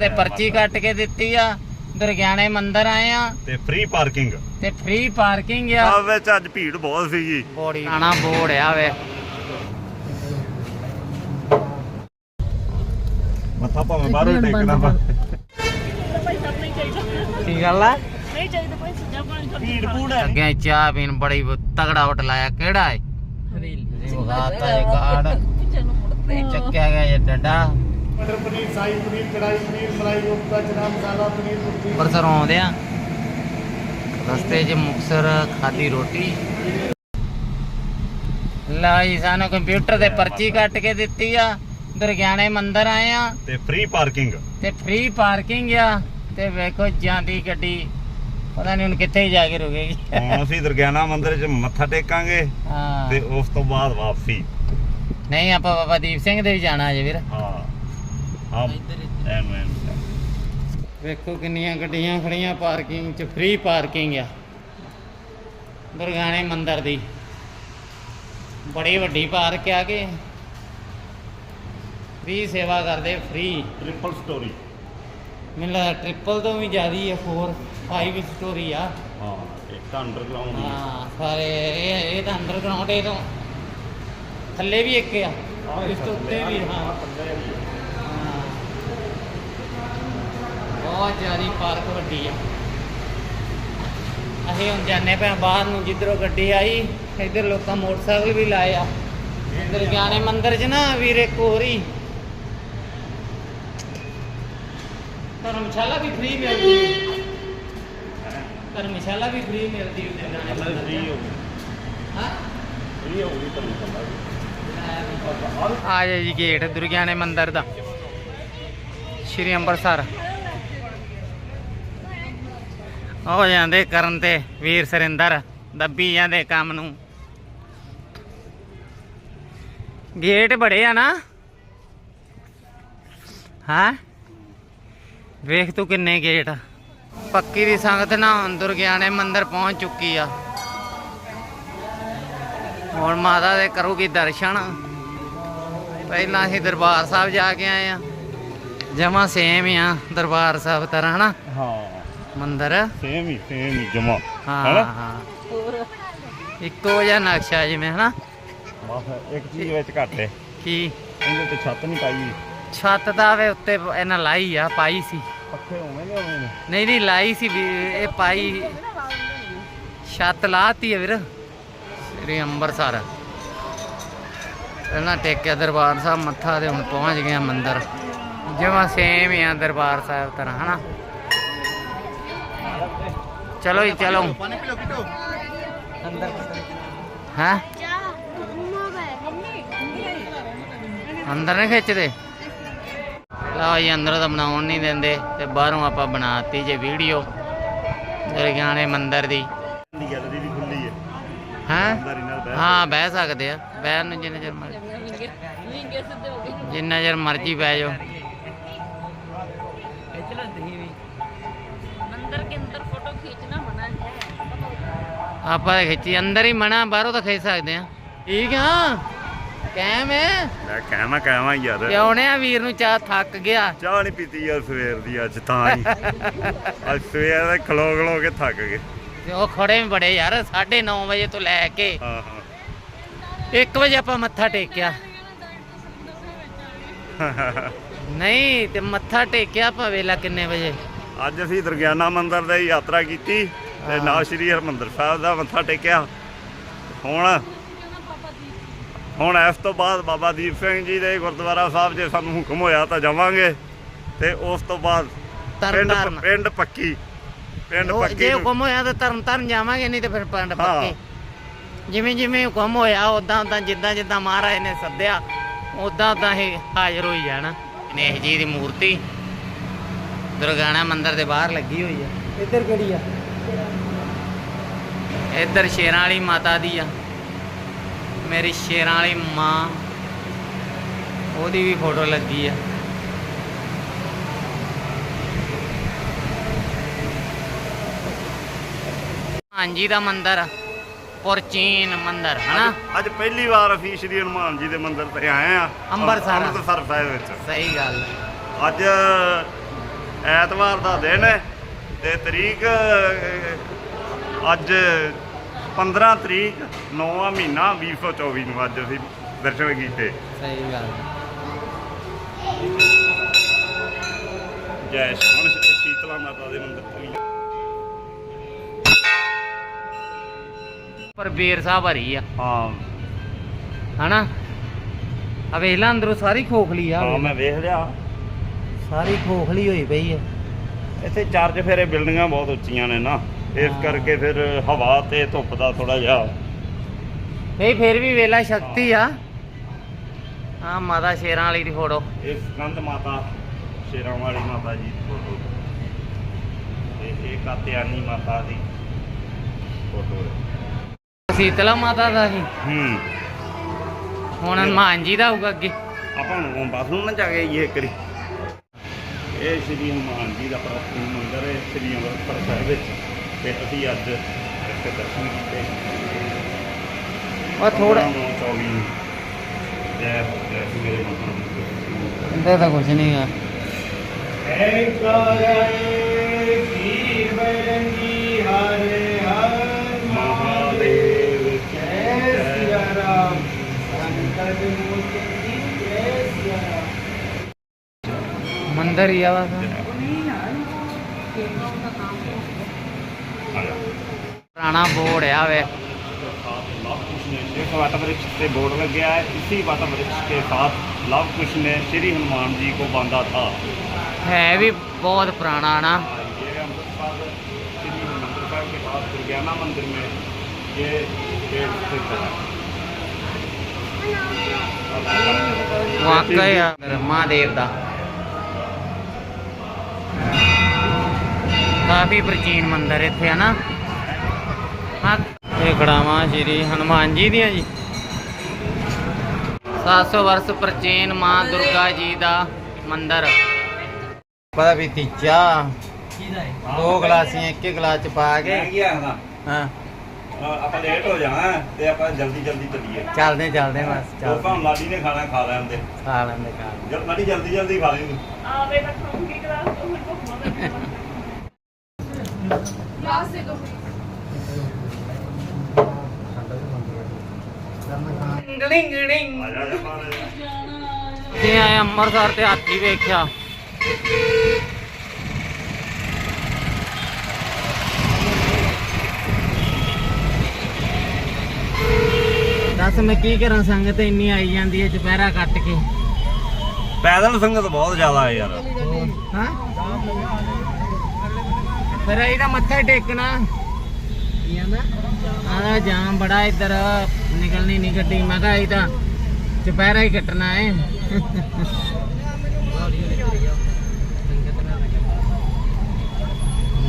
ਤੇ ਪਰਚੀ ਕੱਟ ਕੇ ਦਿੱਤੀ ਆ ਦੁਰਗਿਆਣੇ ਮੰਦਿਰ ਆਏ ਆ। ਤੇ ਫ੍ਰੀ ਪਾਰਕਿੰਗ ਤੇ ਫ੍ਰੀ ਪਾਰਕਿੰਗ ਆ। ਆ ਵਿੱਚ ਅੱਜ ਭੀੜ ਬਹੁਤ ਸੀਗੀ। ਬੋੜੀ ਆਣਾ ਬੋੜ ਆ ਵੇ। ਮੱਥਾ ਭਾਵੇਂ ਬਾਹਰੋਂ ਟੇਕਣਾ ਵਾ। ਕੀ ਗੱਲ ਆ? ਨਹੀਂ ਚਾਹੀਦਾ ਭਾਈ ਸੱਜਾ ਪਾਣੀ ਭੀੜ ਭੂੜ ਹੈ ਅੱਗੇ ਚਾਹ ਪੀਣ ਬੜੀ ਤਗੜਾ ਵਟ ਲਾਇਆ ਕਿਹੜਾ ਹੈ ਚੱਕਿਆ ਗਿਆ ਇਹ ਡੰਡਾ। ਮਟਰ ਪਨੀਰ ਸ਼ਾਹੀ ਪਨੀਰ ਕੜਾਈ ਪਨੀਰ ਮਲਾਈ ਕੋਫਤਾ ਚਨਾ ਮਸਾਲਾ ਪਨੀਰ ਕੁਰਤੀ ਪਰਸਰੋਂ ਆਉਂਦੇ ਆ। ਰਸਤੇ 'ਚ ਮੁਕਸਰ ਖਾਦੀ ਰੋਟੀ। ਲਾਈ ਸਾਨੂੰ ਕੰਪਿਊਟਰ ਤੇ ਪਰਚੀ ਕੱਟ ਕੇ ਦਿੱਤੀ ਆ। ਦੁਰਗਿਆਣੇ ਮੰਦਿਰ ਆਏ ਆ। ਤੇ ਫ੍ਰੀ ਪਾਰਕਿੰਗ ਤੇ ਫ੍ਰੀ ਪਾਰਕਿੰਗ ਆ। ਤੇ ਵੇਖੋ ਜਾਂਦੀ ਗੱਡੀ। ਪਤਾ ਨਹੀਂ ਹੁਣ ਕਿੱਥੇ ਜਾ ਕੇ ਰੁਕੇਗੀ। ਹੁਣ ਅਸੀਂ ਦੁਰਗਿਆਨਾ ਮੰਦਿਰ 'ਚ ਮੱਥਾ ਟੇਕਾਂਗੇ। ਹਾਂ। ਤੇ ਉਸ ਤੋਂ ਬਾਅਦ ਵਾਪਸੀ। ਨਹੀਂ ਆਪਾਂ ਬਾਬਾ ਦੀਪ ਸਿੰਘ ਦੇ ਵੀ ਜਾਣਾ ਅਜੇ ਵੀਰ ਹਾਂ। ਐਨ ਐਨ ਵੇਖੋ ਕਿੰਨੀਆਂ ਗੱਡੀਆਂ ਖੜੀਆਂ ਪਾਰਕਿੰਗ 'ਚ ਫ੍ਰੀ ਪਾਰਕਿੰਗ ਆ। ਦੁਰਗਾਣੇ ਮੰਦਿਰ ਦੀ। ਬੜੀ ਵੱਡੀ ਪਾਰਕ ਆ ਕੇ ਵੀ ਸੇਵਾ ਕਰਦੇ ਫ੍ਰੀ ਟ੍ਰਿਪਲ ਸਟੋਰੀ ਲੱਗਦਾ ਟ੍ਰਿਪਲ ਤੋਂ ਵੀ ਜ਼ਿਆਦੀ ਆ 4 5 ਸਟੋਰੀ ਆ। ਹਾਂ ਇੱਕ ਅੰਡਰਗਰਾਉਂਡ ਹੀ ਹਾਂ ਸਾਰੇ ਇਹ ਇਹ ਤਾਂ ਅੰਡਰਗਰਾਉਂਡ ਇਹ ਤੋਂ ਥੱਲੇ ਵੀ ਇੱਕ ਆ। ਇਸ ਤੋਂ ਉੱਤੇ ਵੀ ਹਾਂ ਹਾਂ। ਬਹੁਤ ਜ਼ਿਆਦੀ ਪਾਰਕ ਵੱਡੀ ਆ। ਅਸੀਂ ਹੁਣ ਜਾਣੇ ਪਏ ਬਾਹਰ ਨੂੰ ਜਿੱਧਰੋਂ ਗੱਡੀ ਆਈ ਇੱਧਰ ਲੋਕਾਂ ਮੋਟਰਸਾਈਕਲ ਵੀ ਲਾਏ ਆ। ਇੱਧਰ ਗਿਆਨੇ ਮੰਦਿਰ 'ਚ ਨਾ ਵੀਰ ਇੱਕ ਹੋਰ ਹੀ ਧਰਮਸ਼ਾਲਾ ਵੀ ਫ੍ਰੀ ਮਿਲਦੀ ਹੈ ਧਰਮਸ਼ਾਲਾ ਵੀ ਫ੍ਰੀ ਮਿਲਦੀ ਹੈ ਗਿਆਨੇ ਮੰਦਿਰ। ਫ੍ਰੀ ਹੋ ਹਾਂ? ਫ੍ਰੀ ਹੋ ਗਈ ਤੁਹਾਨੂੰ ਆ ਜਾ ਗੇਟ ਦੁਰਗਿਆਣੇ ਮੰਦਿਰ ਦਾ। ਸ਼੍ਰੀ ਅੰਮ੍ਰਿਤਸਰ ਹੋ ਜਾਂਦੇ ਕਰਨ ਤੇ ਵੀਰ ਸਰਿੰਦਰ, ਦੱਬੀ ਜਾਂਦੇ ਕੰਮ ਨੂੰ। ਗੇਟ ਬੜੇ ਆ ਨਾ। ਹਾਂ? ਵੇਖ ਤੂੰ ਕਿੰਨੇ ਗੇਟ। ਆ। ਪੱਕੀ ਦੀ ਸੰਗਤ ਨਾ ਹੁਣ, ਦੁਰਗਿਆਣੇ ਮੰਦਿਰ ਪਹੁੰਚ ਚੁੱਕੀ ਆ। ਹੁਣ ਮਾਤਾ ਦੇ ਕਰੂਗੀ ਦਰਸ਼ਨ। ਪਹਿਲਾਂ ਅਸੀਂ ਦਰਬਾਰ ਸਾਹਿਬ ਜਾ ਕੇ ਆਏ ਆ। ਜਮਾ ਸੇਮ ਆ ਦਰਬਾਰ ਸਾਹਿਬ ਤਰ੍ਹਾਂ, ਹਨਾ? ਹਾਂ। ਮੰਦਿਰ? ਸੇਮ ਹੀ ਸੇਮ ਹੀ ਜਮਾ। ਹਾਂ ਹਾਂ ਇੱਕੋ ਜਿਹਾ ਨਕਸ਼ਾ ਜਿਵੇਂ ਹਨਾ? ਬਸ ਇੱਕ ਚੀਜ਼ ਵਿੱਚ ਘੱਟ ਹੈ। ਕੀ? ਇਹਦੇ ਤੇ ਛੱਤ ਨਹੀਂ ਪਾਈ। ਛੱਤ ਦਾ ਵੇ ਉੱਤੇ ਇਹਨਾਂ ਲਾਈ ਆ ਪਾਈ ਸੀ। ਪੱਖੇ ਹੋਣਗੇ ਹੋਣੇ? ਨੇ ਨਹੀਂ ਨਹੀਂ ਲਾਈ ਸੀ ਇਹ ਪਾਈ। ਛੱਤ ਲਾਤੀ ਹੈ ਵੀਰ। ਸ੍ਰੀ ਅੰਮ੍ਰਿਤਸਰ। ਪਹਿਲਾਂ ਟੇਕਿਆ ਦਰਬਾਰ ਸਾਹਿਬ ਮੱਥਾ ਤੇ ਹੁਣ ਪਹੁੰਚ ਗਏ ਮੰਦਿਰ। ਜਿਵੇਂ ਸੇਮ ਹੀ ਆ ਦਰਬਾਰ ਸਾਹਿਬ ਤਰ੍ਹਾਂ ਹਨਾ? ਚਲੋ ਜੀ ਚਲੋ ਹਾਂ ਅੰਦਰ ਨਹੀਂ ਖਿੱਚਦੇ ਲਓ ਜੀ ਅੰਦਰੋਂ ਤਾਂ ਬਣਾਉਣ ਨਹੀਂ ਦਿੰਦੇ ਤੇ ਬਾਹਰੋਂ ਆਪਾਂ ਬਣਾਤੀ ਜੇ ਵੀਡੀਓ ਦਰਗਿਆਣੇ ਮੰਦਿਰ ਦੀ ਦੀ ਗੈਲਰੀ ਵੀ ਖੁੱਲੀ ਹੈ ਹਾਂ ਹੀ ਨਾਲ ਬਹਿ ਹਾਂ ਬਹਿ ਸਕਦੇ ਆ ਬਹਿਣ ਨੂੰ ਜਿੰਨਾ ਚਿਰ ਮਰਜ਼ੀ ਜਿੰਨਾ ਚਿਰ ਮਰਜ਼ੀ ਬਹਿ ਜਾਓ ਆਪਾਂ ਤਾਂ ਖਿੱਚੀ ਅੰਦਰ ਹੀ ਮਣਾ ਬਾਹਰੋਂ ਤਾਂ ਖਿੱਚ ਸਕਦੇ ਆ ਠੀਕ ਆ? ਕੈਮ ਹੈ? ਮੈਂ ਕਹਿਣਾ ਕਹਿਵਾ ਯਾਰ। ਪਿਉਣੇ ਆ ਵੀਰ ਨੂੰ ਚਾਹ ਥੱਕ ਗਿਆ? ਚਾਹ ਨਹੀਂ ਪੀਤੀ ਯਾਰ ਸਵੇਰ ਦੀ ਅੱਜ ਤਾਂ ਹੀ। ਅੱਜ ਸਵੇਰ ਦੇ ਖਲੋ ਖਲੋ ਕੇ ਥੱਕ ਗਏ। ਤੇ ਉਹ ਖੜੇ ਵੀ ਬੜੇ ਯਾਰ 9:30 ਵਜੇ ਤੋਂ ਲੈ ਕੇ। ਹਾਂ ਹਾਂ। 1 ਵਜੇ ਆਪਾਂ ਮੱਥਾ ਟੇਕਿਆ। ਨਹੀਂ ਤੇ ਮੱਥਾ ਟੇਕਿਆ ਆਪਾਂ ਵੇਲਾ ਕਿੰਨੇ ਵਜੇ? ਅੱਜ ਅਸੀਂ ਦੁਰਗਿਆਨਾ ਮੰਦਿਰ ਦੀ ਯਾਤਰਾ ਕੀਤੀ। ਤੇ ਹਾਂ। ਨਾਲ ਸ਼੍ਰੀ ਹਰਮੰਦਰ ਸਾਹਿਬ ਦਾ ਮੱਥਾ ਟੇਕਿਆ। ਹੁਣ ਹੁਣ ਇਸ ਤੋਂ ਬਾਅਦ ਬਾਬਾ ਦੀਪ ਸਿੰਘ ਜੀ ਦੇ ਗੁਰਦੁਆਰਾ ਸਾਹਿਬ ਜੇ ਸਾਨੂੰ ਹੁਕਮ ਹੋਇਆ ਤਾਂ ਜਾਵਾਂਗੇ। ਤੇ ਉਸ ਤੋਂ ਬਾਅਦ ਪਿੰਡ ਪਿੰਡ ਪੱਕੀ। ਪਿੰਡ ਪੱਕੀ ਜੇ ਹੁਕਮ ਹੋਇਆ ਤਾਂ ਤਰਨ ਤਾਰਨ ਜਾਵਾਂਗੇ ਨਹੀਂ ਤੇ ਫਿਰ ਪਿੰਡ ਹਾਂ। ਪੱਕੇ। ਜਿਵੇਂ ਜਿਵੇਂ ਹੁਕਮ ਹੋਇਆ ਉਦਾਂ ਉਦਾਂ ਜਿੱਦਾਂ ਜਿੱਦਾਂ ਮਹਾਰਾਜ ਨੇ ਸੱਦਿਆ ਉਦਾਂ ਉਦਾਂ ਹੀ ਹਾਜ਼ਰ ਹੋਈ ਜਾਣਾ। ਗਣੇਸ਼ ਜੀ ਦੀ ਮੂਰਤੀ ਦੁਰਗਾਣਾ ਮੰਦਿਰ ਦੇ ਬਾਹਰ ਲੱਗੀ ਹੋਈ ਆ। ਇੱਧਰ ਕਿਹੜੀ ਆ? ਇੱਧਰ ਸ਼ੇਰਾਂ ਵਾਲੀ ਮਾਤਾ ਦੀ ਆ। ਮੇਰੀ ਸ਼ੇਰਾਂ ਵਾਲੀ ਮਾਂ ਉਹਦੀ ਵੀ ਫੋਟੋ ਲੱਗੀ ਆ। ਹਾਂਜੀ ਦਾ ਮੰਦਿਰ ਪੁਰਚੀਨ ਮੰਦਿਰ ਹਨਾ? ਅੱਜ ਪਹਿਲੀ ਵਾਰ ਅਸੀਂ ਸ਼੍ਰੀ ਹਨੂਮਾਨ ਜੀ ਦੇ ਮੰਦਿਰ ਤੇ ਆਏ ਆ। ਅੰਮ੍ਰਿਤਸਰ। ਅੰਮ੍ਰਿਤਸਰ ਸਾਹਿਬ ਵਿੱਚ। ਸਹੀ ਗੱਲ ਅੱਜ ਐਤਵਾਰ ਦਾ ਦਿਨ ਹੈ ਤੇ ਤਰੀਕ ਅਹ, ਅੱਜ 15 ਤਰੀਕ 9ਵਾਂ ਮਹੀਨਾ 2024 ਨੂੰ ਅੱਜ ਅਸੀਂ ਦਰਸ਼ਨ ਕੀਤੇ। ਸਹੀ ਗੱਲ ਜੈ ਹੁਣ ਸ਼ੀ- ਸ਼ੀਤਲਾ ਮਾਤਾ ਦੇ ਮੰਦਿਰ ਤੋਂ ਹੀ ਪਰ ਬੇਰ ਸਾਹਿਬ ਹਰੀ ਆ। ਹਾਂ। ਹਨਾ? ਆ ਵੇਖ ਲੈ ਅੰਦਰੋਂ ਸਾਰੀ ਖੋਖਲੀ ਆ। ਹਾਂ ਮੈਂ ਵੇਖ ਲਿਆ ਸਾਰੀ ਖੋਖਲੀ ਹੋਈ ਪਈ ਆ। ਇੱਥੇ ਚਾਰ ਚਫੇਰੇ ਬਿਲਡਿੰਗਾਂ ਬਹੁਤ ਉੱਚੀਆਂ ਨੇ ਨਾ। ਇਸ। ਕਰਕੇ ਫਿਰ ਹਵਾ ਤੇ ਧੁੱਪ ਦਾ ਥੋੜਾ ਜਿਹਾ ਨਹੀਂ ਫਿਰ ਵੀ ਵੇਲਾ ਸ਼ਕਤੀ ਆ। ਆ ਮਾਤਾ ਸ਼ੇਰਾਂ ਵਾਲੀ ਦੀ ਫੋਟੋ। ਇਹ ਸਕੰਦ ਮਾਤਾ ਸ਼ੇਰਾਂ ਵਾਲੀ ਮਾਤਾ ਜੀ ਦੀ ਫੋਟੋ। ਇਹ ਇਹ ਕਾਤਿਆਨੀ ਮਾਤਾ ਦੀ ਫੋਟੋ ਸੀਤਲਾ ਮਾਤਾ ਦਾ ਸੀ ਹੂੰ। ਹੁਣ ਹਨੂਮਾਨ ਜੀ ਦਾ ਹੋਊਗਾ ਅੱਗੇ। ਆਪਾਂ ਨੂੰ ਬਸ ਨੂੰ ਨਾ ਜਾ ਕੇ ਇਹ ਕਰੀ ਇਹ ਸ਼੍ਰੀ ਹਨੂਮਾਨ ਜੀ ਦਾ ਪ੍ਰਾਚੀਨ ਮੰਦਿਰ ਹੈ ਸ਼੍ਰੀ ਅੰਮ੍ਰਿਤਸਰ ਸਾਹਿਬ ਵਿੱਚ। ਤੇ ਅਸੀਂ ਅੱਜ ਇੱਥੇ ਦਰਸ਼ਨ ਕੀਤੇ। ਉਹ ਥੋੜਾ 24 ਜੈ ਜੈ ਮੇਰੇ ਮਹਾਰਾਜ। ਇੰਦਾ ਤਾਂ ਕੁਝ ਨਹੀਂ ਆ। ਹੈ ਕਰੇ ਕੀ ਬਰੰਗੀ ਹਰੇ ਹਰ ਮਹਾਦੇਵ ਜੈ। ਸਿਆ ਰਾਮ ਸੰਕਟ ਮੁਕਤੀ ਜੈ ਸਿਆ ਰਾਮ ਮੰਦਰ ਹੀ ਆ ਵਾ। ਪੁਰਾਣਾ ਬੋਰਡ ਆ ਵੇ एक वट वृक्ष पे बोर्ड लग गया है इसी वट वृक्ष के साथ लव कुश ने श्री हनुमान जी को बांधा था ਹੈ ਵੀ बहुत पुराना ना ये अमृतसर श्री हरिमंदिर साहब के पास दुर्गाना मंदिर में ये पेड़ स्थित है ਵਾਕਈ ਆ ਮਹਾਦੇਵ ਦਾ ਕਾਫੀ ਪ੍ਰਾਚੀਨ ਮੰਦਿਰ ਇੱਥੇ ਹੈ ਨਾ ਹਾਂ ਇਹ ਕੜਾਵਾਂ ਸ਼੍ਰੀ ਹਨੂਮਾਨ ਜੀ ਦੀਆਂ ਜੀ। 700 ਵਰਸ ਪ੍ਰਾਚੀਨ ਮਾਂ ਦੁਰਗਾ ਜੀ ਦਾ ਮੰਦਿਰ। ਪਤਾ ਵੀ ਤੀਜਾ। ਦੋ ਗਲਾਸੀਆਂ ਇੱਕ ਇੱਕ ਗਲਾਸ ਚ ਪਾ ਕੇ। ਹਾਂ। ਆਪਾਂ ਲੇਟ ਹੋ ਜਾਣਾ ਤੇ ਆਪਾਂ ਜਲਦੀ ਜਲਦੀ ਚੱਲੀਏ। ਚੱਲਦੇ ਚੱਲਦੇ ਬਸ ਲੋਕਾਂ ਚੱਲ ਨੂੰ ਲਾਡੀ ਨੇ ਖਾਣਾ ਖਾ ਲੈਂਦੇ। ਖਾ ਲੈਂਦੇ ਖਾ ਲੈਂਦੇ। ਜਦ ਲਾਡੀ ਜਲਦੀ ਜਲਦੀ ਖਾ ਲੈਂਦੇ। ਆਵੇ ਤਾਂ ਖਾਉਂਗੀ ਗਲਾਸ ਤੋਂ ਮੈਨੂੰ ਘੁੰਮਾ ਗਲਾਸ ਦੇ ਦੋ। ਤੇ ਆਏ ਅੰਮ੍ਰਿਤਸਰ ਤੇ ਹਾਥੀ ਵੇਖਿਆ। ਦੱਸ ਮੈਂ ਕੀ ਕਰਾਂ? ਸੰਗਤ ਇੰਨੀ ਆਈ ਜਾਂਦੀ ਹੈ ਚੁਪਹਿਰਾ ਕੱਟ ਕੇ। ਪੈਦਲ ਸੰਗਤ ਬਹੁਤ ਜ਼ਿਆਦਾ ਹੈ ਯਾਰ। ਹਾਂ। ਫਿਰ ਇਹਦਾ ਮੱਥਾ ਟੇਕਣਾ। ਜਾਮ ਬੜਾ ਇੱਧਰ ਨਿਕਲਣੀ ਨਹੀਂ ਗੱਡੀ। ਮੈਂ ਕਿਹਾ ਇਹ ਤਾਂ ਚੁਪਹਿਰਾ ਹੀ ਕੱਟਣਾ ਹੈ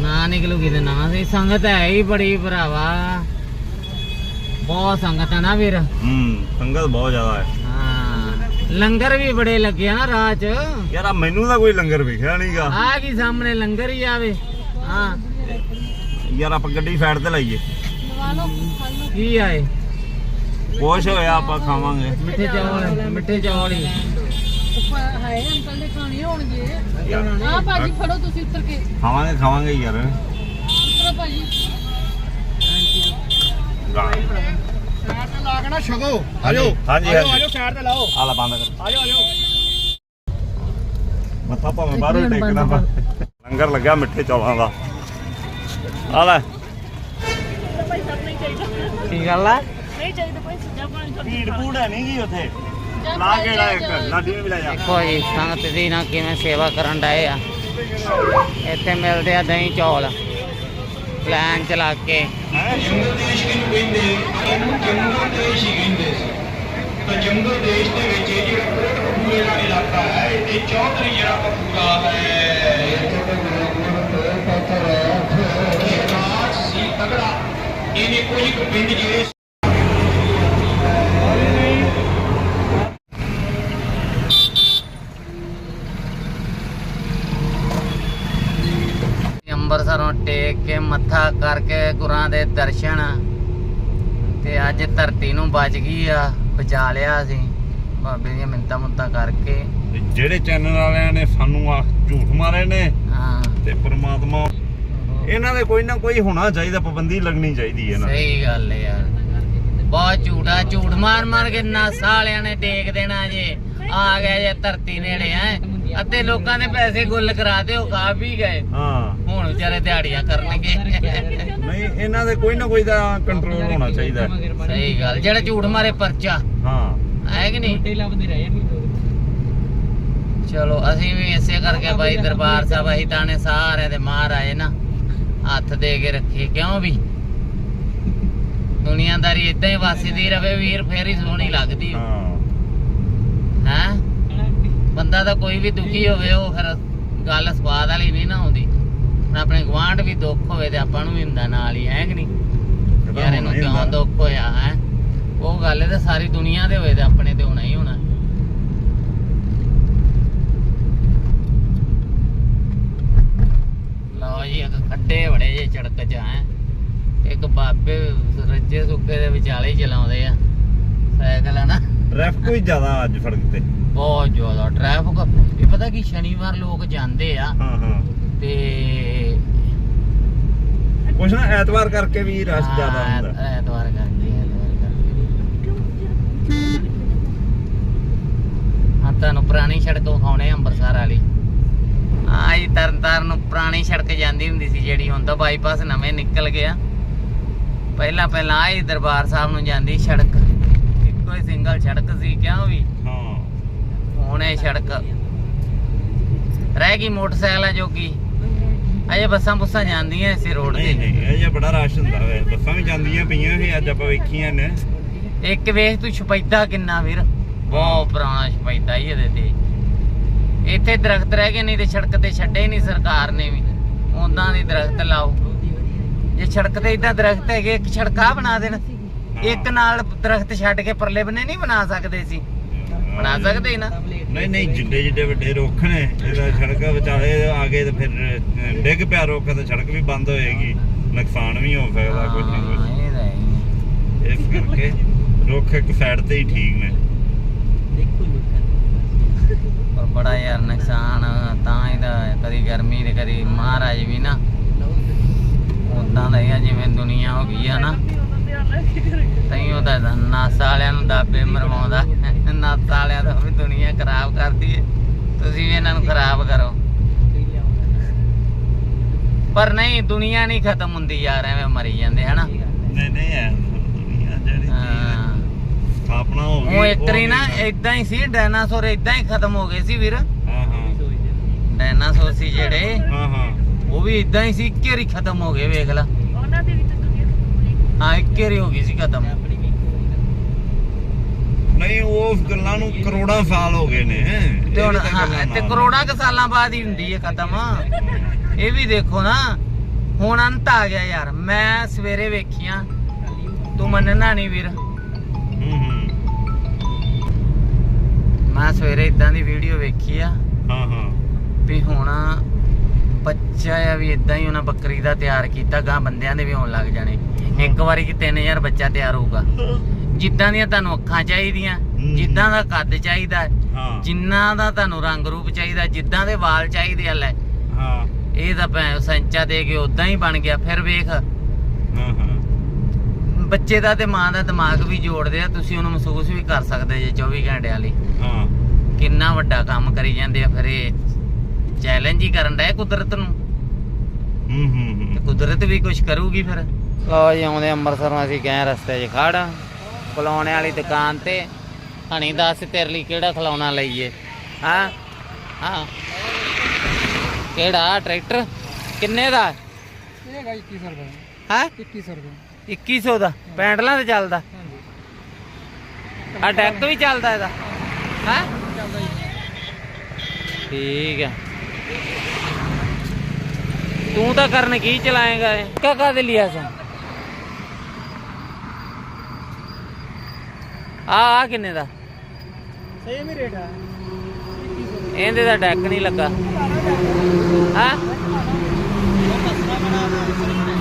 ਨਾ ਨਿਕਲੂਗੀ ਤੇ ਨਾ। ਸਹੀ ਸੰਗਤ ਹੈ ਹੀ ਬੜੀ ਭਰਾਵਾ। ਬਹੁਤ ਸੰਗਤ ਹੈ ਨਾ ਵੀਰ। ਹੂੰ ਸੰਗਤ ਬਹੁਤ ਜ਼ਿਆਦਾ ਹੈ। ਹਾਂ। ਲੰਗਰ ਵੀ ਬੜੇ ਲੱਗੇ ਆ ਨਾ ਰਾਹ 'ਚ। ਯਾਰ ਆਹ ਮੈਨੂੰ ਤਾਂ ਕੋਈ ਲੰਗਰ ਵਿਖਿਆ ਨਹੀਂਗਾ ਆ ਕੀ ਸਾਹਮਣੇ ਲੰਗਰ ਹੀ ਆਵੇ। ਹਾਂ। ਯਾਰ ਆਪਾਂ ਗੱਡੀ ਸਾਈਡ ਤੇ ਲਾਈਏ। ਲਵਾ ਲਓ ਖਾ ਲਓ। ਕੀ ਆਏ ਕੁਛ ਹੋਇਆ ਆਪਾਂ ਖਾਵਾਂਗੇ। ਮਿੱਠੇ ਚੌਲ ਮਿੱਠੇ ਚੌਲ ਹੀ। ਉੱਪਰ ਹੈ ਅੰਕਲ ਦੇ ਖਾਣੇ ਹੋਣਗੇ। ਆ ਭਾਜੀ ਫੜੋ ਤੁਸੀਂ ਉੱਤਰ ਕੇ। ਖਾਵਾਂਗੇ ਖਾਵਾਂਗੇ ਯਾਰ। ਉੱਤਰੋ ਭਾਜੀ। ਸਾਈਡ ਤੇ ਲਾ ਕੇ ਨਾ ਛਕੋ। ਆਜੋ। ਹਾਂਜੀ, ਆਜੋ ਸਾਈਡ ਤੇ ਲਾਓ। ਆਲਾ ਬੰਦ ਕਰ। ਆਜੋ ਆਜੋ। ਮੱਥਾ ਭਾਵੇਂ ਬਾਹਰੋਂ ਹੀ ਟੇਕਣਾ ਪਾ ਲੰਗਰ ਲੱਗਾ ਮਿੱਠੇ ਚੌਲਾਂ ਦਾ। ਆ ਲੈ ਭਾਈ ਸਾਹਿਬ ਨਹੀਂ ਚਾਹੀਦਾ ਕੀ ਗੱਲ ਆ? ਨਹੀਂ ਚਾਹੀਦਾ ਭਾਈ ਸੱਜਾ ਪਾਣੀ ਤੋਂ ਭੀੜ ਭੂੜ ਹੈ ਨਹੀਂ ਗਈ ਉੱਥੇ। ਲਾ ਭਾਈ, ਕੇ ਜਾ, ਲਾ ਇੱਕ। ਲਾਡੀ ਨੂੰ ਵੀ ਲੈ ਜਾ। ਦੇਖੋ ਜੀ ਸੰਗਤ ਦੀ ਨਾ ਕਿਵੇਂ ਸੇਵਾ ਕਰਨ ਡਏ ਆ। ਇੱਥੇ ਮਿਲਦੇ ਆ ਦਹੀਂ ਚੌਲ ਪਲਾਨ ਚਲਾ ਕੇ। ਹੈਂ? ਜੰਗਲ ਦੇਸ਼ ਕਿਹਨੂੰ ਕਹਿੰਦੇ ਇਹਨੂੰ ਜੰਗਲ ਦੇਸ਼ ਹੀ ਕਹਿੰਦੇ ਸੀ। ਤਾਂ ਜੰਗਲ ਦੇਸ਼ ਦੇ ਵਿੱਚ ਇਹ ਜਿਹੜਾ ਦਾ ਇਲਾਕਾ ਹੈ ਇਹ ਚੌਧਰੀ ਜਿਹੜਾ ਹੈ। ਇਹ ਸੀ ਤਗੜਾ ਇਹਨੇ ਕੋਈ ਇੱਕ ਪਿੰਡ ਜਿਹੜੇ ਅੰਮ੍ਰਿਤਸਰੋਂ ਟੇਕ ਕੇ ਮੱਥਾ ਕਰਕੇ ਗੁਰਾਂ ਦੇ ਦਰਸ਼ਨ ਤੇ ਅੱਜ ਧਰਤੀ ਨੂੰ ਬਚ ਗਈ ਆ ਬਚਾ ਲਿਆ ਅਸੀਂ। ਬਾਬੇ ਦੀਆਂ ਮਿੰਤਾਂ ਮੁੰਤਾਂ ਕਰਕੇ। ਜਿਹੜੇ ਚੈਨਲ ਵਾਲਿਆਂ ਨੇ ਸਾਨੂੰ ਆ ਝੂਠ ਮਾਰੇ ਨੇ ਹਾਂ। ਤੇ ਪ੍ਰਮਾਤਮਾ ਇਹਨਾਂ ਦੇ ਕੋਈ ਨਾ ਕੋਈ ਹੋਣਾ ਚਾਹੀਦਾ ਪਾਬੰਦੀ ਲੱਗਣੀ ਚਾਹੀਦੀ ਹੈ ਨਾ ਸਹੀ ਗੱਲ ਹੈ ਯਾਰ। ਬਹੁਤ ਝੂਠਾ ਝੂਠ ਮਾਰ ਮਾਰ ਕੇ ਨਸ ਵਾਲਿਆਂ ਨੇ ਟੇਕ ਦੇਣਾ ਜੇ। ਆ ਗਿਆ ਜੇ ਧਰਤੀ ਨੇੜੇ ਹੈ। ਅੱਧੇ ਲੋਕਾਂ ਦੇ ਪੈਸੇ ਗੁੱਲ ਕਰਾ ਦਿਓ ਖਾ ਵੀ ਗਏ। ਹਾਂ। ਹੁਣ ਵਿਚਾਰੇ ਦਿਹਾੜੀਆਂ ਕਰਨਗੇ। ਨਹੀਂ ਇਹਨਾਂ ਦੇ ਕੋਈ ਨਾ ਕੋਈ ਦਾ ਕੰਟਰੋਲ ਹੋਣਾ ਚਾਹੀਦਾ। ਹੈ। ਸਹੀ ਗੱਲ ਜਿਹੜਾ ਝੂਠ ਮਾਰੇ ਪਰਚਾ। ਹਾਂ। ਹੈ ਕਿ ਨਹੀਂ? ਲੱਭਦੇ ਰਹੇ ਚਲੋ ਅਸੀਂ ਵੀ ਇਸੇ ਕਰਕੇ ਬਾਈ ਦਰਬਾਰ ਸਾਹਿਬ ਅਸੀਂ ਤਾਣੇ ਸਾਰਿਆਂ ਦੇ ਮਾਰ ਆਏ ਨਾ। ਹੱਥ ਦੇ ਕੇ ਰੱਖੇ ਕਿਉਂ ਵੀ? ਦੁਨੀਆਦਾਰੀ ਇਦਾਂ ਹੀ ਵਸਦੀ ਰਵੇ ਵੀਰ ਫੇਰ ਹੀ ਸੋਹਣੀ ਲੱਗਦੀ ਹਾਂ। ਹੈ? ਬੰਦਾ ਤਾਂ ਕੋਈ ਵੀ ਦੁਖੀ ਹੋਵੇ ਉਹ ਫਿਰ ਗੱਲ ਸਵਾਦ ਵਾਲੀ ਨਹੀਂ ਨਾ ਆਉਂਦੀ। ਹੁਣ ਆਪਣੇ ਗਵਾਂਢ ਵੀ ਦੁੱਖ ਹੋਵੇ ਤੇ ਆਪਾਂ ਨੂੰ ਵੀ ਹੁੰਦਾ ਨਾਲ ਹੀ ਹੈ ਕਿ ਨਹੀਂ? ਯਾਰ ਇਹਨੂੰ ਕਿਉਂ। ਦੁੱਖ ਹੋਇਆ ਹੈ? ਉਹ ਗੱਲ ਤੇ ਸਾਰੀ ਦੁਨੀਆ ਦੇ ਹੋਏ ਤੇ ਆਪਣੇ ਤੇ ਹੋਣਾ ਹੀ ਹੋਣਾ। ਲਓ ਜੀ ਇੱਕ ਖੱਡੇ ਬੜੇ ਜੇ ਸੜਕ 'ਚ ਹੈ ਇੱਕ ਬਾਬੇ ਰੱਜੇ ਸੁੱਕੇ ਦੇ ਵਿਚਾਲੇ ਹੀ ਚਲਾਉਂਦੇ ਆ। ਸਾਈਕਲ ਹੈ ਨਾ। ਟ੍ਰੈਫਿਕ ਵੀ ਜ਼ਿਆਦਾ ਅੱਜ ਸੜਕ ਤੇ ਬਹੁਤ ਜ਼ਿਆਦਾ ਟ੍ਰੈਫਿਕ ਇਹ ਪਤਾ ਕੀ ਸ਼ਨੀਵਾਰ ਲੋਕ ਜਾਂਦੇ ਆ। ਹਾਂ ਹਾਂ। ਤੇ ਕੁਛ ਨਾ ਐਤਵਾਰ ਕਰਕੇ ਵੀ ਰਸ਼ ਜ਼ਿਆਦਾ ਹਾਂ, ਹੁੰਦਾ ਐਤਵਾਰ ਕਰਕੇ ਐਤਵਾਰ ਕਰਕੇ ਹਾਂ ਤੁਹਾਨੂੰ ਪੁਰਾਣੀ ਸੜਕ ਵਿਖਾਉਣੇ ਅੰਮ੍ਰਿਤਸਰ ਵਾਲੀ। ਹਾਂ ਜੀ ਤਰਨਤਾਰਨ ਨੂੰ ਪੁਰਾਣੀ ਸੜਕ ਜਾਂਦੀ ਹੁੰਦੀ ਸੀ ਜਿਹੜੀ ਹੁਣ ਤਾਂ ਬਾਈਪਾਸ ਨਵੇਂ ਨਿਕਲ ਗਿਆ ਪਹਿਲਾਂ ਪਹਿਲਾਂ ਆਈ ਦਰਬਾਰ ਸਾਹਿਬ ਨੂੰ ਜਾਂਦੀ ਸੜਕ। ਇੱਕੋ ਹੀ ਸਿੰਗਲ ਸੜਕ ਸੀ ਕਿਉਂ ਵੀ? ਹਾਂ। ਹੁਣ ਇਹ ਸੜਕ ਰਹਿ ਗਈ ਮੋਟਰਸਾਈਕਲਾਂ ਜੋਗੀ ਅਜੇ ਬੱਸਾਂ ਬੁੱਸਾਂ ਜਾਂਦੀਆਂ ਇਸੇ ਰੋਡ ਨਹੀਂ ਤੇ ਨਹੀਂ ਇਹ ਜਿਹਾ ਬੜਾ ਰਸ਼ ਹੁੰਦਾ ਵੇ। ਬੱਸਾਂ ਵੀ ਜਾਂਦੀਆਂ ਪਈਆਂ ਸੀ ਅੱਜ ਆਪਾਂ ਵੇਖੀਆਂ ਨੇ। ਇੱਕ ਵੇਖ ਤੂੰ ਛਪੈਦਾ ਕਿੰਨਾ ਵੀਰ। ਬਹੁਤ ਪੁਰਾਣਾ ਛਪੈਦਾ ਹੀ ਇਹਦੇ ਤੇ। ਇੱਥੇ ਦਰਖਤ ਰਹਿ ਗਏ ਨਹੀਂ ਤੇ ਸੜਕ ਤੇ ਛੱਡੇ ਨਹੀਂ ਸਰਕਾਰ ਨੇ ਵੀ। ਉਦਾਂ ਦੀ ਦਰਖਤ ਲਾਓ। ਜੇ ਸੜਕ ਤੇ ਇਦਾਂ ਦਰਖਤ ਹੈਗੇ ਇੱਕ ਸੜਕਾ ਬਣਾ ਦੇਣ। ਇੱਕ ਨਾਲ ਦਰਖਤ ਛੱਡ ਕੇ ਪਰਲੇ ਬੰਨੇ ਨਹੀਂ ਬਣਾ ਸਕਦੇ ਸੀ। ਬਣਾ ਸਕਦੇ ਨਾ। ਨਹੀਂ ਨਹੀਂ ਜਿੱਡੇ ਜਿੱਡੇ ਵੱਡੇ ਰੁੱਖ ਨੇ ਇਹਦਾ ਸੜਕ ਵਿਚਾਲੇ ਆ ਗਏ ਤੇ ਫਿਰ ਡਿੱਗ ਪਿਆ ਰੁੱਖ ਤੇ ਸੜਕ ਵੀ ਬੰਦ ਹੋਏਗੀ। ਨੁਕਸਾਨ ਵੀ ਹੋ ਸਕਦਾ ਕੁਝ ਨਾ ਕੁਝ। ਇਸ ਕਰਕੇ ਰੁੱਖ ਇੱਕ ਸਾਈਡ ਤੇ ਹੀ ਠੀਕ ਨੇ। ਪਰ ਬੜਾ ਯਾਰ ਨੁਕਸਾਨ ਤਾਂ ਇਹਦਾ ਕਦੀ ਗਰਮੀ ਤੇ ਕਦੀ ਮਹਾਰਾਜ ਵੀ ਨਾ। ਉਦਾਂ ਦਾ ਹੀ ਆ ਜਿਵੇਂ ਦੁਨੀਆ ਹੋ ਗਈ ਆ ਨਾ। ਤਈ ਉਹਦਾ ਨਸ ਵਾਲਿਆਂ ਨੂੰ ਦਾਬੇ ਮਰਵਾਉਂਦਾ। ਨਸ ਵਾਲਿਆਂ ਦਾ ਵੀ ਦੁਨੀਆ ਖਰਾਬ ਕਰਦੀ ਏ ਤੁਸੀਂ ਵੀ ਇਹਨਾਂ ਨੂੰ ਖਰਾਬ ਕਰੋ। ਪਰ ਨਹੀਂ ਦੁਨੀਆ ਨਹੀਂ ਖਤਮ ਹੁੰਦੀ ਯਾਰ ਐਵੇਂ ਮਰੀ ਜਾਂਦੇ ਹਨਾ? ਨਹੀਂ ਨਹੀਂ ਐ ਦੁਨੀਆ ਜਿਹੜੀ। ਸਥਾਪਨਾ ਹੋ ਗਈ ਉਹ ਇੱਕ ਵਾਰੀ ਨਾ ਇਦਾਂ ਹੀ ਸੀ ਡਾਇਨਾਸੌਰ ਇਦਾਂ ਹੀ ਖਤਮ ਹੋ ਗਏ ਸੀ ਵੀਰ। ਹਾਂ ਹਾਂ। ਡਾਇਨਾਸੌਰ ਸੀ ਜਿਹੜੇ ਹਾਂ ਹਾਂ। ਉਹ ਵੀ ਇਦਾਂ ਹੀ ਸੀ ਇੱਕ ਵਾਰੀ ਖਤਮ ਹੋ ਗਏ ਵੇਖ ਲਾ। ਹਾਂ ਇੱਕ ਵਾਰੀ ਹੋ ਗਈ ਸੀ ਖਤਮ। ਨਹੀਂ ਉਹ ਗੱਲਾਂ ਨੂੰ ਕਰੋੜਾਂ ਸਾਲ ਹੋ ਗਏ ਨੇ। ਤੇ ਹੁਣ ਤਾਂ ਹਾਂ, ਤੇ। ਕਰੋੜਾਂ ਕੁ ਸਾਲਾਂ ਬਾਅਦ ਹੀ ਹੁੰਦੀ ਹੈ ਖਤਮ। ਇਹ ਵੀ ਦੇਖੋ ਨਾ ਹੁਣ ਅੰਤ ਆ ਗਿਆ ਯਾਰ। ਮੈਂ ਸਵੇਰੇ ਵੇਖੀਆਂ। ਤੂੰ ਮੰਨਣਾ ਨਹੀਂ ਵੀਰ। ਹੂੰ ਹੂੰ ਮੈਂ ਸਵੇਰੇ ਇਦਾਂ ਦੀ ਵੀਡੀਓ ਵੇਖੀ ਆ ਹਾਂ ਹਾਂ। ਵੀ ਹੁਣ ਬੱਚਾ ਆ ਵੀ ਇਦਾਂ ਹੀ ਉਹਨਾਂ ਬੱਕਰੀ ਦਾ ਤਿਆਰ ਕੀਤਾ ਗਾਂ ਬੰਦਿਆਂ ਦੇ ਵੀ ਹੋਣ ਲੱਗ ਜਾਣੇ। ਇੱਕ ਵਾਰੀ ਕਿ 3000 ਬੱਚਾ ਤਿਆਰ ਹੋਊਗਾ। ਜਿੱਦਾਂ ਦੀਆਂ ਤੁਹਾਨੂੰ ਅੱਖਾਂ ਚਾਹੀਦੀਆਂ। ਜਿੱਦਾਂ ਦਾ ਕੱਦ ਚਾਹੀਦਾ ਜਿੰਨਾ ਦਾ ਤੁਹਾਨੂੰ ਰੰਗ ਰੂਪ ਚਾਹੀਦਾ ਜਿੱਦਾਂ ਦੇ ਵਾਲ ਚਾਹੀਦੇ ਆ ਲੈ। ਹਾਂ। ਇਹ ਤਾਂ ਸੰਚਾ ਦੇ ਕੇ ਉਦਾਂ ਹੀ ਬਣ ਗਿਆ ਫਿਰ ਵੇਖ। ਹਾਂ ਹਾਂ। ਬੱਚੇ ਦਾ ਤੇ ਮਾਂ ਦਾ ਦਿਮਾਗ ਵੀ ਜੋੜਦੇ ਆ ਤੁਸੀਂ ਉਹਨੂੰ ਮਹਿਸੂਸ ਵੀ ਕਰ ਸਕਦੇ ਜੇ 24 ਘੰਟਿਆਂ ਲਈ। ਹਾਂ। ਕਿੰਨਾ ਵੱਡਾ ਕੰਮ ਕਰੀ ਜਾਂਦੇ ਆ ਫਿਰ ਇਹ ਚੈਲੰਜ ਹੀ ਕਰਨ ਡਏ ਕੁਦਰਤ ਨੂੰ। ਹੂੰ ਹੂੰ ਤੇ ਕੁਦਰਤ ਵੀ ਕੁਝ ਕਰੂਗੀ ਫਿਰ। ਲਓ ਜੀ ਆਉਂਦੇ ਅੰਮ੍ਰਿਤਸਰੋਂ ਅਸੀਂ ਗਏ ਰਸਤੇ 'ਚ ਖੜ। ਖਿਲੌਣੇ ਵਾਲੀ ਦੁਕਾਨ ਤੇ। ਹਣੀ ਦੱਸ ਤੇਰੇ ਲਈ ਕਿਹੜਾ ਖਿਲੌਣਾ ਲਈਏ? ਹਾਂ? ਹਾਂ। ਕਿਹੜਾ ਟਰੈਕਟਰ? ਕਿੰਨੇ ਦਾ? ਇਹ ਹੈਗਾ 2100 ਰੁਪਏ। ਹੈ? 2100 ਰੁਪਏ। 2100 ਦਾ ਪੈਂਡਲਾਂ ਤੇ ਚੱਲਦਾ। ਆ ਡੈਕ ਵੀ ਚੱਲਦਾ ਇਹਦਾ। ਹੈ? ਚੱਲਦਾ ਜੀ ਠੀਕ ਹੈ ਤੂੰ ਤਾਂ ਕਰਨ ਕੀ ਚਲਾਏਗਾ ਕਾ ਕਾ ਦੇ ਲਿਆ ਸਾ। ਆ ਆ ਕਿੰਨੇ ਦਾ? ਸੇਮ ਹੀ ਰੇਟ ਆ। ਇਹਦੇ ਦਾ ਡੈਕ ਨਹੀਂ ਲੱਗਾ। ਹਾਂ?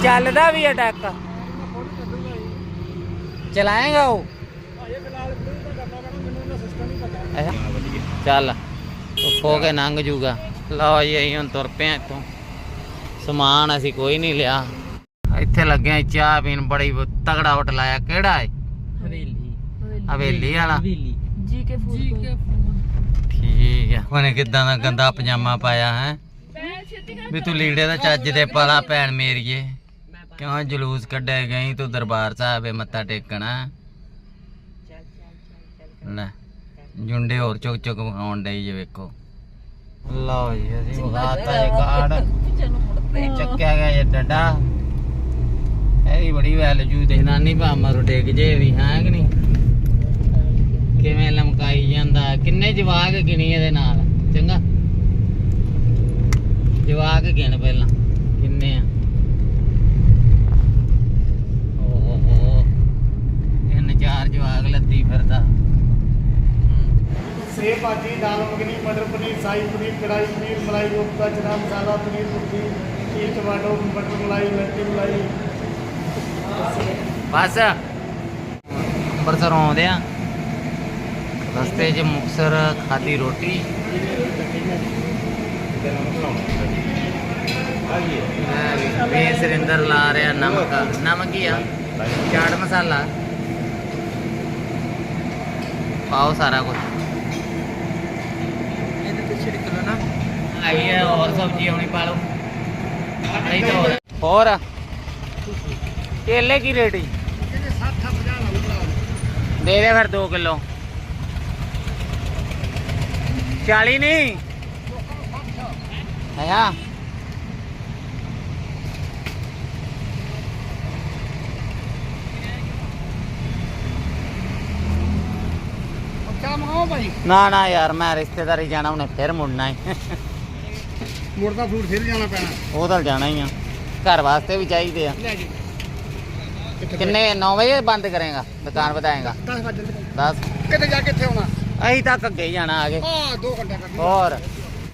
ਚੱਲਦਾ ਵੀ ਹੈ ਡੈਕ। ਚਲਾਏਗਾ ਉਹ। ਚੱਲ ਉਹ ਖੋ ਕੇ ਲੰਘ ਜੂਗਾ। ਲਓ ਜੀ ਅਸੀਂ ਹੁਣ ਤੁਰ ਪਏ ਇੱਥੋਂ। ਸਮਾਨ ਅਸੀਂ ਕੋਈ ਨਹੀਂ ਲਿਆ। ਇੱਥੇ ਲੱਗੇ ਚਾਹ ਪੀਣ ਬੜੀ ਤਗੜਾ ਹੋਟਲ ਆਇਆ। ਕਿਹੜਾ ਹੈ ਹਵੇਲੀ। ਹਵੇਲੀ ਵਾਲਾ? ਹਵੇਲੀ। ਜੀ ਕੇ ਫੂਡ ਜੀ ਕੇ ਠੀਕ ਆ। ਉਹਨੇ ਕਿਦਾਂ ਦਾ ਗੰਦਾ ਪਜਾਮਾ ਪਾਇਆ ਹੈ? ਵੀ ਤੂੰ ਲੀੜੇ ਦਾ ਚੱਜ ਦੇ ਪਾਲਾ ਭੈਣ ਮੇਰੀਏ। ਕਿਉਂ ਜਲੂਸ ਕੱਢਿਆ ਗਈ ਤੂੰ ਦਰਬਾਰ ਸਾਹਿਬ ਏ ਮੱਥਾ ਟੇਕਣਾ? ਲੈ ਜੁੰਡੇ ਹੋਰ ਚੁੱਕ ਚੁੱਕ ਵਿਖਾਉਣ ਡਈ ਜੇ ਵੇਖੋ। ਲਓ ਜੀ ਅਸੀਂ ਵਿਖਾਤਾ ਜੀ ਕਾਰਡ ਚੱਕਿਆ ਗਿਆ ਇਹ ਡੰਡਾ। ਇਹਦੀ ਬੜੀ ਵੈਲਿਊ ਦੇਖਣਾ ਨਹੀਂ ਭਾਵੇਂ ਰੋਟੇਕ ਜੇ ਵੀ ਹੈ ਕਿ ਨਹੀਂ? ਕਿਵੇਂ ਲਮਕਾਈ ਜਾਂਦਾ ਕਿੰਨੇ ਜਵਾਕ ਗਿਣੀ ਇਹਦੇ ਨਾਲ ਚੰਗਾ? ਜਵਾਕ ਗਿਣ ਪਹਿਲਾਂ ਕਿੰਨੇ ਆ ਓਹ ਹੋ ਇਹਨ ਚਾਰ ਜਵਾਗ ਲੱਦੀ ਫਿਰਦਾ। ਸੇ ਭਾਜੀ ਦਾਲ ਮਗਨੀ ਮਟਰ ਪਨੀਰ ਸਾਈ ਪਨੀਰ ਕੜਾਈ ਪਨੀਰ ਮਲਾਈ ਕੋਫਤਾ ਚਨਾ ਮਸਾਲਾ ਪਨੀਰ ਭੁਰਜੀ ਚੀਜ਼ ਟਮਾਟੋ ਮਟਰ ਮਲਾਈ ਲੱਤੀ ਮਲਾਈ। ਬਸ। ਅੰਮ੍ਰਿਤਸਰ ਆਉਂਦੇ ਆ। ਰਸਤੇ 'ਚ ਮੁਕਸਰ ਖਾਦੀ ਰੋਟੀ। ਮੈਂ ਸਰਿੰਦਰ ਲਾ ਰਿਹਾ ਨਮਕ। ਨਮਕ ਹੀ ਆ। ਚਾਟ ਮਸਾਲਾ। ਪਾਓ ਸਾਰਾ ਕੁਝ ਇਹਦੇ ਤੇ ਛਿੜਕ ਲਓ ਨਾ। ਆਈ ਹੈ ਹੋਰ ਸਬਜ਼ੀ ਆਉਣੀ ਪਾ ਲਓ। ਨਹੀਂ ਤਾਂ ਹੋਰ। ਹੋਰ? ਕੇਲੇ ਕੀ ਰੇਟ ਹੈ ਦੇ ਦੇ ਫਿਰ 2 ਕਿਲੋ। 40 ਨਹੀਂ ਆਇਆ? ਨਾ ਯਾਰ ਮੈਂ ਰਿਸ਼ਤੇਦਾਰੀ ਜਾਣਾ ਉਹਨੇ ਫਿਰ ਮੁੜਨਾ ਹੈ ਮੁੜਦਾ ਫੂਡ ਫਿਰ ਜਾਣਾ ਪੈਣਾ। ਉਹ ਤਾਂ ਜਾਣਾ ਹੀ ਆ। ਘਰ ਵਾਸਤੇ ਵੀ ਚਾਹੀਦੇ ਆ। ਕਿੰਨੇ 9 ਵਜੇ ਬੰਦ ਕਰੇਗਾ? ਦੁਕਾਨ ਵਧਾਏਗਾ। 10 ਕਿੱਥੇ ਜਾ ਕਿੱਥੇ ਆਉਣਾ? ਅਸੀਂ ਤਾਂ ਅੱਗੇ ਜਾਣਾ ਆਗੇ। ਹਾਂ 2 ਘੰਟੇ ਹੋਰ?